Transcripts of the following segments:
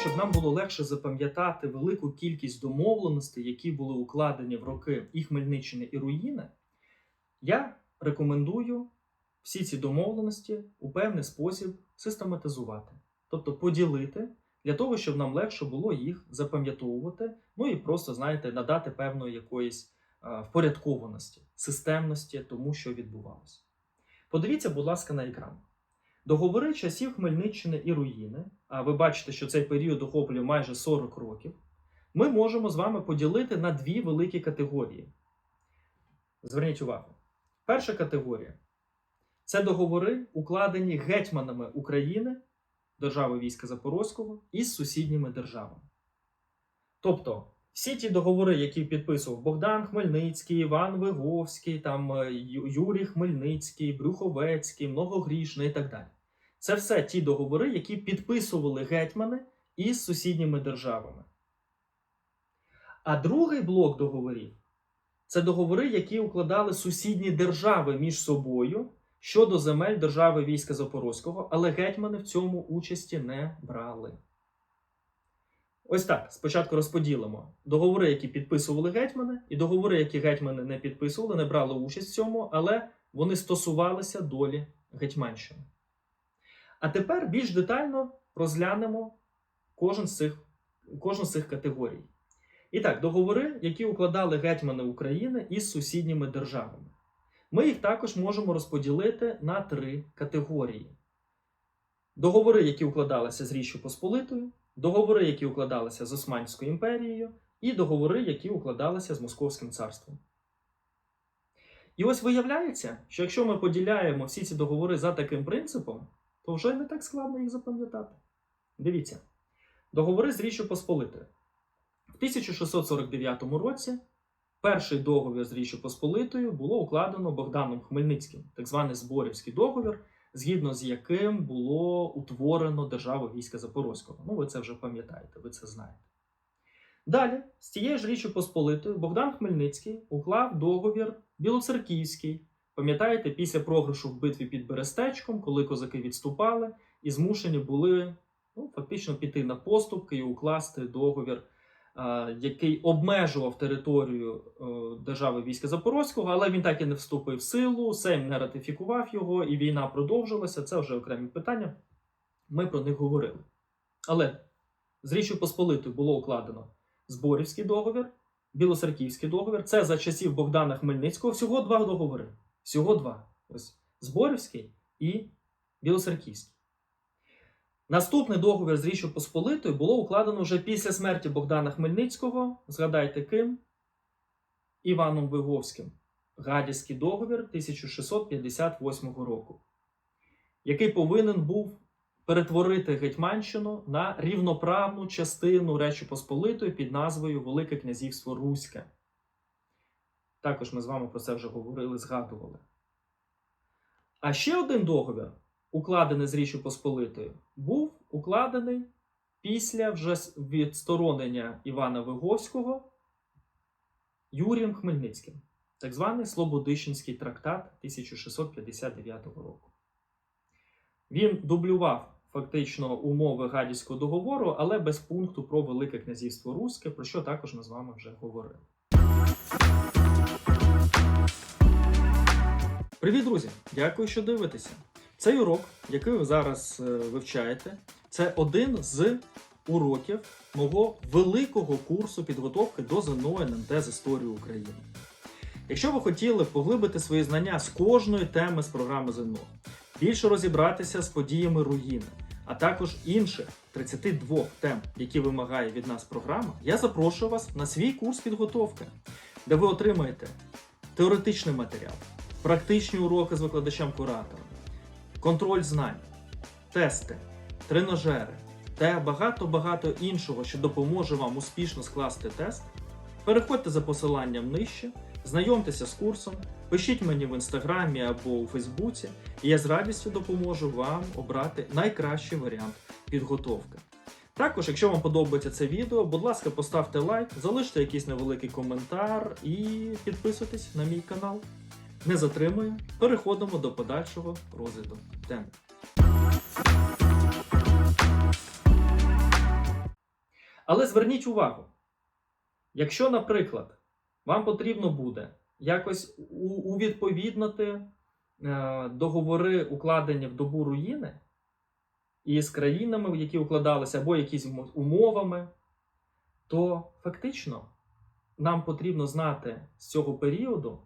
щоб нам було легше запам'ятати велику кількість домовленостей, які були укладені в роки і Хмельниччини, і руїни, я рекомендую всі ці домовленості у певний спосіб систематизувати, тобто поділити для того, щоб нам легше було їх запам'ятовувати, ну і просто, знаєте, надати певної якоїсь впорядкованості, системності тому, що відбувалося. Подивіться, будь ласка, на екран. Договори часів Хмельниччини і руїни, а ви бачите, що цей період охоплює майже 40 років, ми можемо з вами поділити на дві великі категорії. Зверніть увагу. Перша категорія це договори, укладені гетьманами України, держави війська Запорозького, із сусідніми державами. Тобто, всі ті договори, які підписував Богдан Хмельницький, Іван Виговський, там, е, Юрій Хмельницький, Брюховецький, Многогрішний і так далі. Це все ті договори, які підписували гетьмани із сусідніми державами. А другий блок договорів це договори, які укладали сусідні держави між собою щодо земель держави війська Запорозького, але гетьмани в цьому участі не брали. Ось так. Спочатку розподілимо договори, які підписували гетьмани, і договори, які гетьмани не підписували, не брали участь в цьому, але вони стосувалися долі Гетьманщини. А тепер більш детально розглянемо кожен з цих, кожну з цих категорій. І так, договори, які укладали гетьмани України із сусідніми державами. Ми їх також можемо розподілити на три категорії: договори, які укладалися з Річчю Посполитою, договори, які укладалися з Османською імперією, і договори, які укладалися з Московським царством. І ось виявляється, що якщо ми поділяємо всі ці договори за таким принципом, то вже не так складно їх запам'ятати. Дивіться, договори з Річчю Посполитою. В 1649 році перший договір з Річчю Посполитою було укладено Богданом Хмельницьким, так званий Зборівський договір, згідно з яким було утворено державу війська Запорозького. Ну, ви це вже пам'ятаєте, ви це знаєте. Далі, з тієї ж Річчю Посполитою, Богдан Хмельницький уклав договір Білоцерківський. Пам'ятаєте, після програшу в битві під Берестечком, коли козаки відступали і змушені були ну, фактично піти на поступки і укласти договір, а, який обмежував територію е, держави війська Запорозького, але він так і не вступив в силу, Сейм не ратифікував його, і війна продовжилася. Це вже окремі питання. Ми про них говорили. Але з Річчю Посполитою було укладено Зборівський договір, Білоцерківський договір. Це за часів Богдана Хмельницького. Всього два договори. Всього два. Ось Зборівський і Білоцерківський. Наступний договір з Річчю Посполитою було укладено вже після смерті Богдана Хмельницького. Згадайте ким? Іваном Виговським. Гадяцький договір 1658 року, який повинен був перетворити Гетьманщину на рівноправну частину Речі Посполитої під назвою Велике Князівство Руське. Також ми з вами про це вже говорили, згадували. А ще один договір, укладений з Річчю Посполитою, був укладений після вже відсторонення Івана Виговського Юрієм Хмельницьким, так званий Слободищенський трактат 1659 року. Він дублював фактично умови Гадяцького договору, але без пункту про Велике Князівство Руське, про що також ми з вами вже говорили. Привіт, друзі! Дякую, що дивитеся. Цей урок, який ви зараз е, вивчаєте, це один з уроків мого великого курсу підготовки до ЗНО НМТ з історії України. Якщо ви хотіли поглибити свої знання з кожної теми з програми ЗНО, більше розібратися з подіями руїни, а також інших 32 тем, які вимагає від нас програма, я запрошую вас на свій курс підготовки, де ви отримаєте теоретичний матеріал, практичні уроки з викладачем-куратором, контроль знань, тести, тренажери та багато-багато іншого, що допоможе вам успішно скласти тест. Переходьте за посиланням нижче, знайомтеся з курсом, пишіть мені в інстаграмі або у Фейсбуці, і я з радістю допоможу вам обрати найкращий варіант підготовки. Також, якщо вам подобається це відео, будь ласка, поставте лайк, залиште якийсь невеликий коментар і підписуйтесь на мій канал. Не затримую, переходимо до подальшого розгляду теми. Але зверніть увагу, якщо, наприклад, вам потрібно буде якось увідповіднити е, договори, укладені в добу руїни, із країнами, які укладалися, або якісь умовами, то фактично нам потрібно знати з цього періоду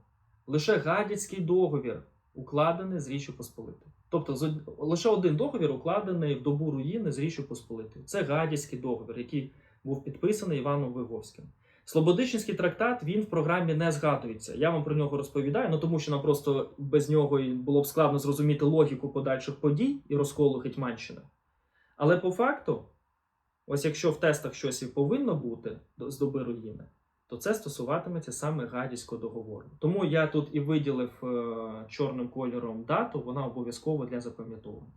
лише гадяцький договір, укладений з Річчю Посполитою. Тобто лише один договір укладений в добу руїни з Річчю Посполитою. Це гадяцький договір, який був підписаний Іваном Виговським. Слободичинський трактат він в програмі не згадується. Я вам про нього розповідаю, ну тому що нам просто без нього було б складно зрозуміти логіку подальших подій і розколу Гетьманщини. Але по факту, ось якщо в тестах щось і повинно бути з доби руїни, то це стосуватиметься саме Гадяцького договору. Тому я тут і виділив е, чорним кольором дату, вона обов'язкова для запам'ятовування.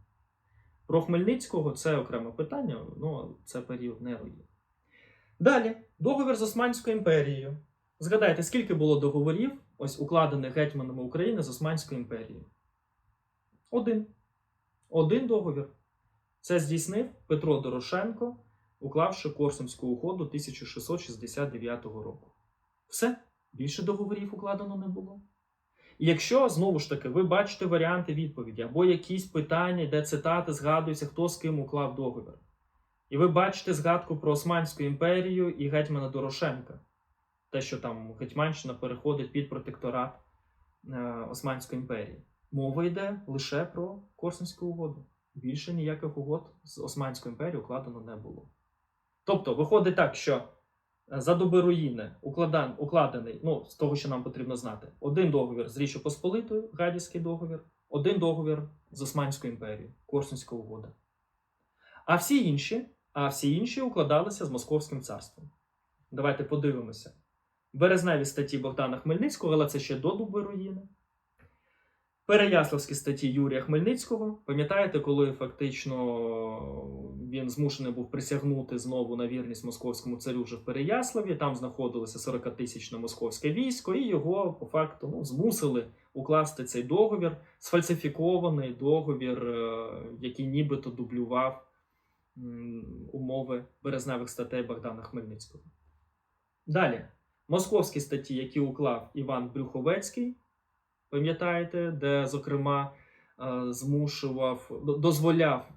Про Хмельницького це окреме питання, ну це період не руїн. Далі, договір з Османською імперією. Згадайте, скільки було договорів, ось укладених гетьманами України з Османською імперією? Один. Один договір. Це здійснив Петро Дорошенко, уклавши Корсунську угоду 1669 року. Все, більше договорів укладено не було. І якщо знову ж таки ви бачите варіанти відповіді або якісь питання, де цитати згадуються, хто з ким уклав договір, і ви бачите згадку про Османську імперію і гетьмана Дорошенка, те, що там Гетьманщина переходить під протекторат е, Османської імперії. Мова йде лише про Корсунську угоду. Більше ніяких угод з Османською імперією укладено не було. Тобто, виходить так, що е, за доби руїни укладан, укладений, ну, з того, що нам потрібно знати, один договір з Річчю Посполитою, Гадяцький договір, один договір з Османською імперією, Корсунська угода. А всі інші, а всі інші укладалися з Московським царством. Давайте подивимося. Березневі статті Богдана Хмельницького, але це ще до доби руїни. Переяславські статті Юрія Хмельницького. Пам'ятаєте, коли фактично він змушений був присягнути знову на вірність московському царю вже в Переяславі. Там знаходилося 40-тисячне московське військо, і його по факту ну, змусили укласти цей договір, сфальсифікований договір, е, який нібито дублював умови березневих статей Богдана Хмельницького. Далі, московські статті, які уклав Іван Брюховецький, пам'ятаєте, де, зокрема, е, змушував, дозволяв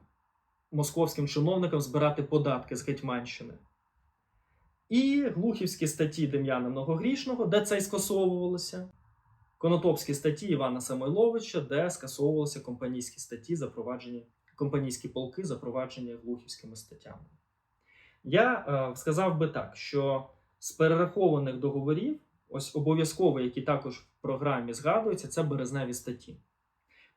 московським чиновникам збирати податки з Гетьманщини. І глухівські статті Дем'яна Многогрішного, де це й скасовувалося. Конотопські статті Івана Самойловича, де скасовувалися компанійські статті, запроваджені, компанійські полки, запроваджені глухівськими статтями. Я е, сказав би так, що з перерахованих договорів, ось обов'язково, які також в програмі згадуються, це березневі статті.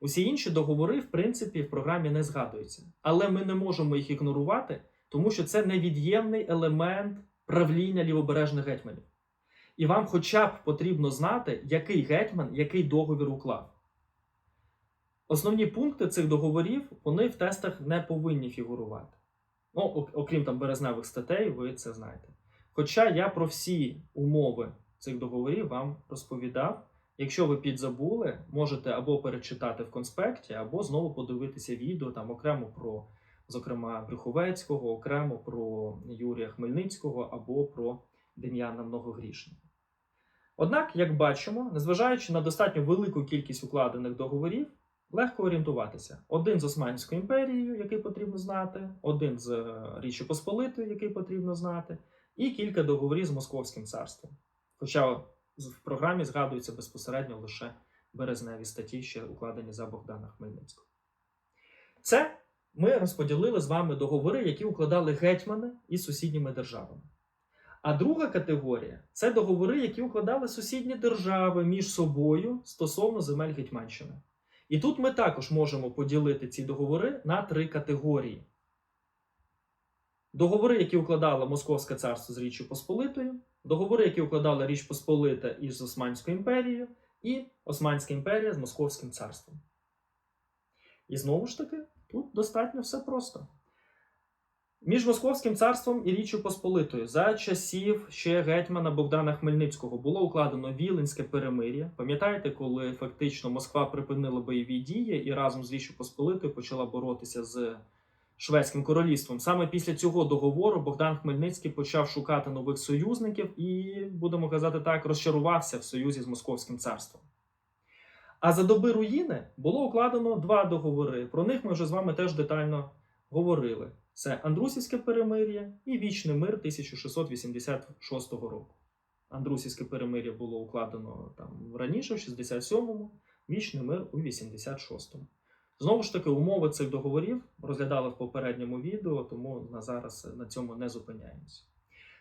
Усі інші договори, в принципі, в програмі не згадуються. Але ми не можемо їх ігнорувати, тому що це невід'ємний елемент правління лівобережних гетьманів. І вам хоча б потрібно знати, який гетьман який договір уклав. Основні пункти цих договорів вони в тестах не повинні фігурувати. Ну, окрім там березневих статей, ви це знаєте. Хоча я про всі умови цих договорів вам розповідав. Якщо ви підзабули, можете або перечитати в конспекті, або знову подивитися відео там окремо про, зокрема, Брюховецького, окремо про Юрія Хмельницького або про Дем'яна Многогрішного. Однак, як бачимо, незважаючи на достатньо велику кількість укладених договорів, легко орієнтуватися. Один з Османською імперією, який потрібно знати, один з Річчю Посполитою, який потрібно знати, і кілька договорів з Московським царством. Хоча в програмі згадуються безпосередньо лише березневі статті, ще укладені за Богдана Хмельницького. Це ми розподілили з вами договори, які укладали гетьмани із сусідніми державами. А друга категорія це договори, які укладали сусідні держави між собою стосовно земель Гетьманщини. І тут ми також можемо поділити ці договори на три категорії: договори, які укладало Московське царство з Річчю Посполитою, договори, які укладала Річ Посполита із Османською імперією, і Османська імперія з Московським царством. І знову ж таки, тут достатньо все просто. Між Московським царством і Річчю Посполитою за часів ще гетьмана Богдана Хмельницького було укладено Віленське перемир'я. Пам'ятаєте, коли фактично Москва припинила бойові дії і разом з Річчю Посполитою почала боротися з Шведським королівством. Саме після цього договору Богдан Хмельницький почав шукати нових союзників і, будемо казати так, розчарувався в союзі з Московським царством. А за доби руїни було укладено два договори. Про них ми вже з вами теж детально говорили: це Андрусівське перемир'я і Вічний мир 1686 року. Андрусівське перемир'я було укладено там раніше, в 67-му, Вічний мир у 86-му. Знову ж таки, умови цих договорів розглядали в попередньому відео, тому на зараз на цьому не зупиняємося.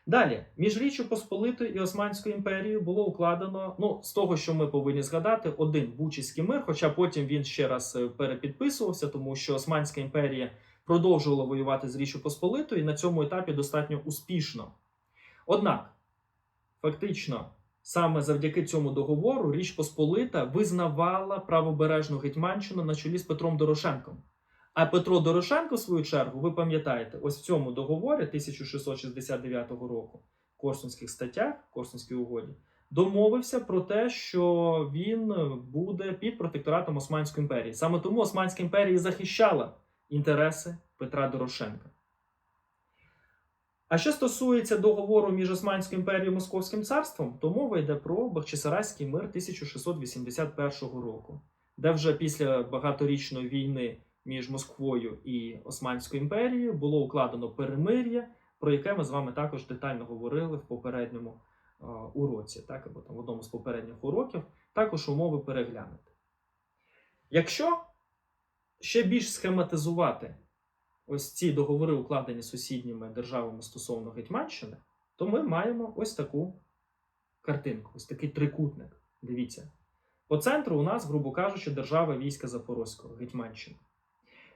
Далі, між Річчю Посполитою і Османською імперією було укладено, ну, з того, що ми повинні згадати, один Бучицький мир, хоча потім він ще раз е, перепідписувався, тому що Османська імперія продовжувала воювати з Річчю Посполитою і на цьому етапі достатньо успішно. Однак, фактично, саме завдяки цьому договору Річ Посполита визнавала правобережну Гетьманщину на чолі з Петром Дорошенком. А Петро Дорошенко, в свою чергу, ви пам'ятаєте, ось в цьому договорі 1669 року, в Корсунських статтях, Корсунській угоді, домовився про те, що він буде під протекторатом Османської імперії. Саме тому Османська імперія захищала інтереси Петра Дорошенка. А що стосується договору між Османською імперією і Московським царством, то мова йде про Бахчисарайський мир 1681 року, де вже після багаторічної війни між Москвою і Османською імперією було укладено перемир'я, про яке ми з вами також детально говорили в попередньому е, уроці, так, або там в одному з попередніх уроків, також умови переглянути. Якщо ще більш схематизувати ось ці договори, укладені сусідніми державами стосовно Гетьманщини, то ми маємо ось таку картинку, ось такий трикутник. Дивіться. По центру у нас, грубо кажучи, держава війська Запорозького, Гетьманщина.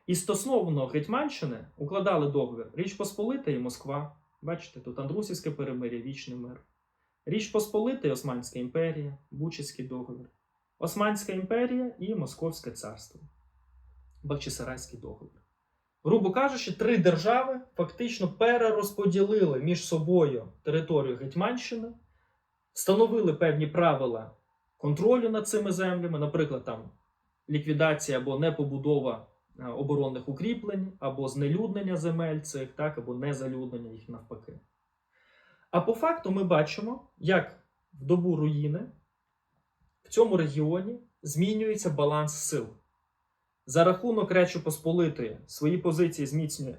І стосовно Гетьманщини укладали договір Річ Посполита і Москва. Бачите, тут Андрусівське перемир'я, Вічний мир. Річ Посполита і Османська імперія, Бучицький договір. Османська імперія і Московське царство. Бахчисарайський договір. Грубо кажучи, три держави фактично перерозподілили між собою територію Гетьманщини, встановили певні правила контролю над цими землями, наприклад, там ліквідація або непобудова е, оборонних укріплень, або знелюднення земель цих, так, або незалюднення їх навпаки. А по факту ми бачимо, як в добу руїни в цьому регіоні змінюється баланс сил. За рахунок Речі Посполитої свої позиції зміцнює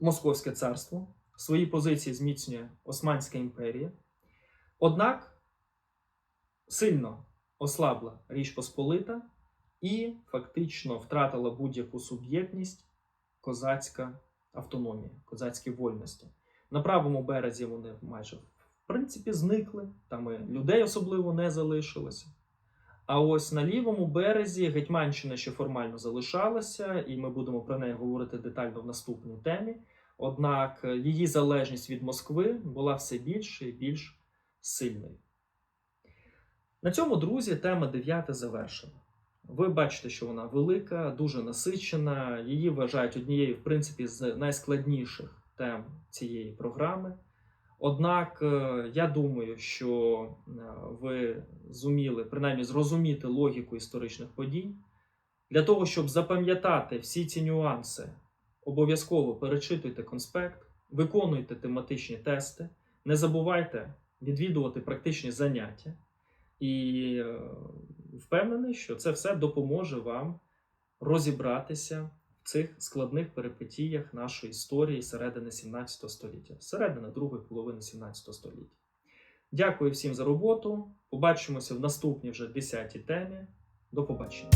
Московське царство, свої позиції зміцнює Османська імперія. Однак сильно ослабла Річ Посполита і фактично втратила будь-яку суб'єктність козацька автономія, козацькі вольності. На правому березі вони майже в принципі зникли, там і людей особливо не залишилося. А ось на лівому березі Гетьманщина ще формально залишалася, і ми будемо про неї говорити детально в наступній темі. Однак її залежність від Москви була все більше і більш сильною. На цьому, друзі, тема 9 завершена. Ви бачите, що вона велика, дуже насичена. Її вважають однією, в принципі, з найскладніших тем цієї програми. Однак е, я думаю, що е, ви зуміли принаймні зрозуміти логіку історичних подій. Для того, щоб запам'ятати всі ці нюанси, обов'язково перечитуйте конспект, виконуйте тематичні тести, не забувайте відвідувати практичні заняття. І е, впевнений, що це все допоможе вам розібратися цих складних перипетіях нашої історії середини 17 століття, середини другої половини 17 століття. Дякую всім за роботу. Побачимося в наступній вже 10 темі. До побачення.